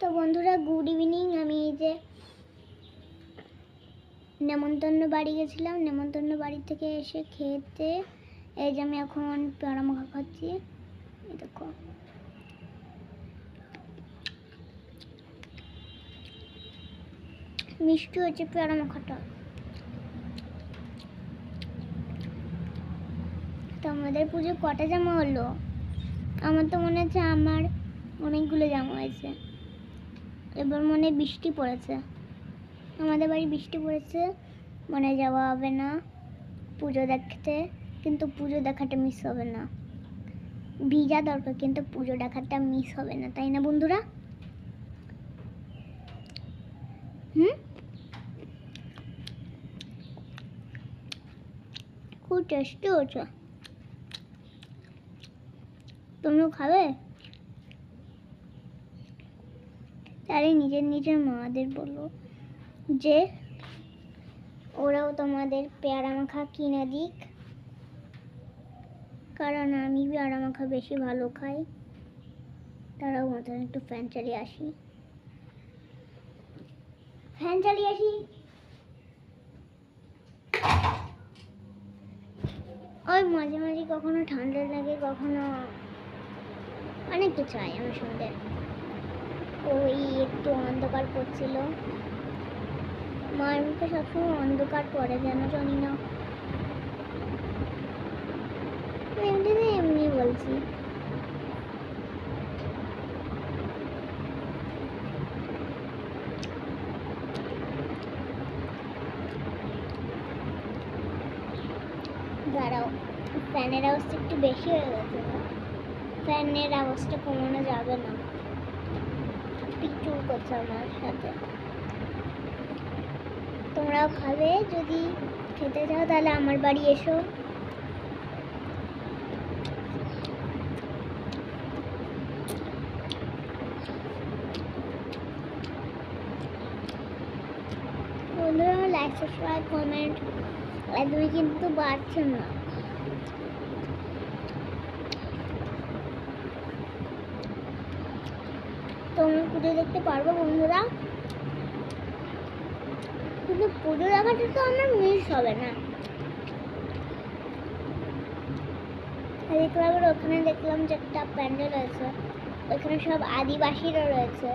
তো বন্ধুরা good evening আমি এই যে নেমন্তন্ন বাড়ি গেছিলাম। নেমন্তন্ন বাড়ি থেকে এসে খেতে, এই যে আমি এখন পেয়ারা মাখা খাচ্ছি দেখো। মিষ্টি হচ্ছে পেয়ারা মাখাটা তো আমাদের পুজো কটা জামা হলো? আমার তো মনে হচ্ছে আমার অনেকগুলো জামা হয়েছে। এবার মনে বৃষ্টি পড়েছে। আমাদের বাড়ি বৃষ্টি পড়েছে, মনে যাওয়া হবে না, পুজো দেখতে, কিন্তু পুজো দেখাটা মিস হবে না। ভিজা দরকার, কিন্তু পুজো দেখাটা মিস হবে না, তাই না বন্ধুরা? হুম? খুব টেস্টি হচ্ছে তুমিও খাবে? তাহলে নিজের নিজের মাদের বলো যে, ওরাও তোমাদের পেয়ারা মাখা কিনে দিক। কারণ আমি পেয়ারা মাখা বেশি ভালো খাই। তারাও মতন একটু ফ্যান চালিয়ে আসি। ফ্যান চালিয়ে আসি। ওই মাঝে মাঝে কখনো ঠান্ডা লাগে, কখনো অনেক কিছু হয় আমার সঙ্গে। ওই একটু অন্ধকার পড়ছিল মায়ের মুখে সবসময় অন্ধকার পড়ে কেন জানি না। এমনি বলছি। ফ্যানের আওয়াজটা একটু বেশি হয়ে গেছে ফ্যানের আওয়াজটা কমানো যাবে না। পিকচুর করছে আমার সাথে। তোমরাও খাবে, যদি খেতে চাও তাহলে আমার বাড়ি এসো। বন্ধুরা লাইক সাবস্ক্রাইব কমেন্ট একদমই কিন্তু বাড়ছে না। তোমরা পুজো দেখতে পারব, বন্ধুরা। কিন্তু পুজো দেখাটা তো আমার মিস হবে না। আর ক্লাবের ওখানে দেখলাম যে একটা প্যান্ডেল রয়েছে। ওখানে সব আদিবাসীরা রয়েছে।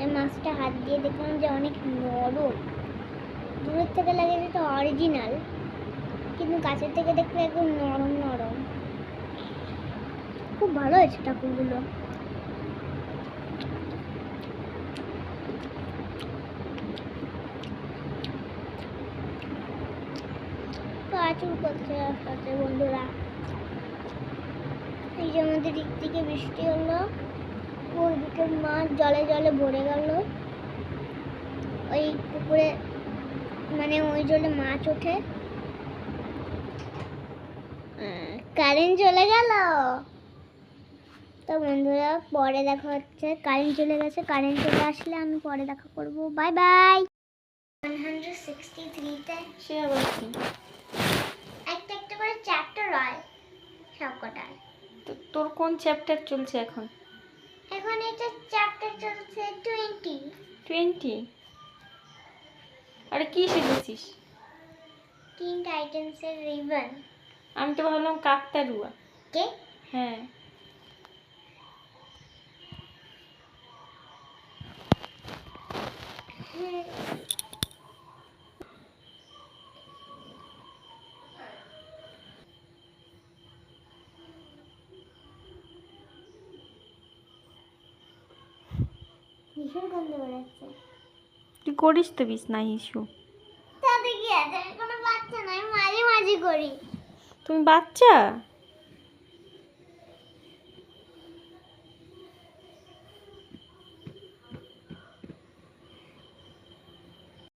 এই মাছটা হাত দিয়ে দেখলাম যে অনেক নরম। দূরের থেকে লাগে যেটা অরিজিনাল কিন্তু কাছের থেকে দেখলে একদম নরম নরম। খুব ভালো হয়েছে ঠাকুরগুলো। প্রচুর করছে রাস্তাতে বন্ধুরা। এই যে আমাদের দিক থেকে বৃষ্টি হলো। ওইদিকে মাছ জলে জলে ভরে গেল। ওই পুকুরে মানে ওই জলে মাছ ওঠে। কারেন্ট চলে গেল? তো বন্ধুরা, পরে দেখা হচ্ছে। কারেন্ট চলে গেছে কারেন্ট চলে আসলে আমি পরে দেখা করব। Bye bye one hundred sixty থ্রিতে সে আবার কি একটা একটা করে চ্যাপ্টার হয় সবকটার তো তোর কোন চ্যাপ্টার চলছে এখন? এখন এটা চ্যাপ্টার চলছে টোয়েন্টি টোয়েন্টি আরে কি শিখেছিস? টিন টাইটেন্সের রিবন আমি তো ভাবলাম কাকতারুয়া। কে? হ্যাঁ। ভীষণ গন্ধ বেরোচ্ছে? তুই করিস তো বিস না ইস্যু তাতে কি আছে? কোনো বাচ্চা নয় মাঝে মাঝে করি। তুমি বাচ্চা?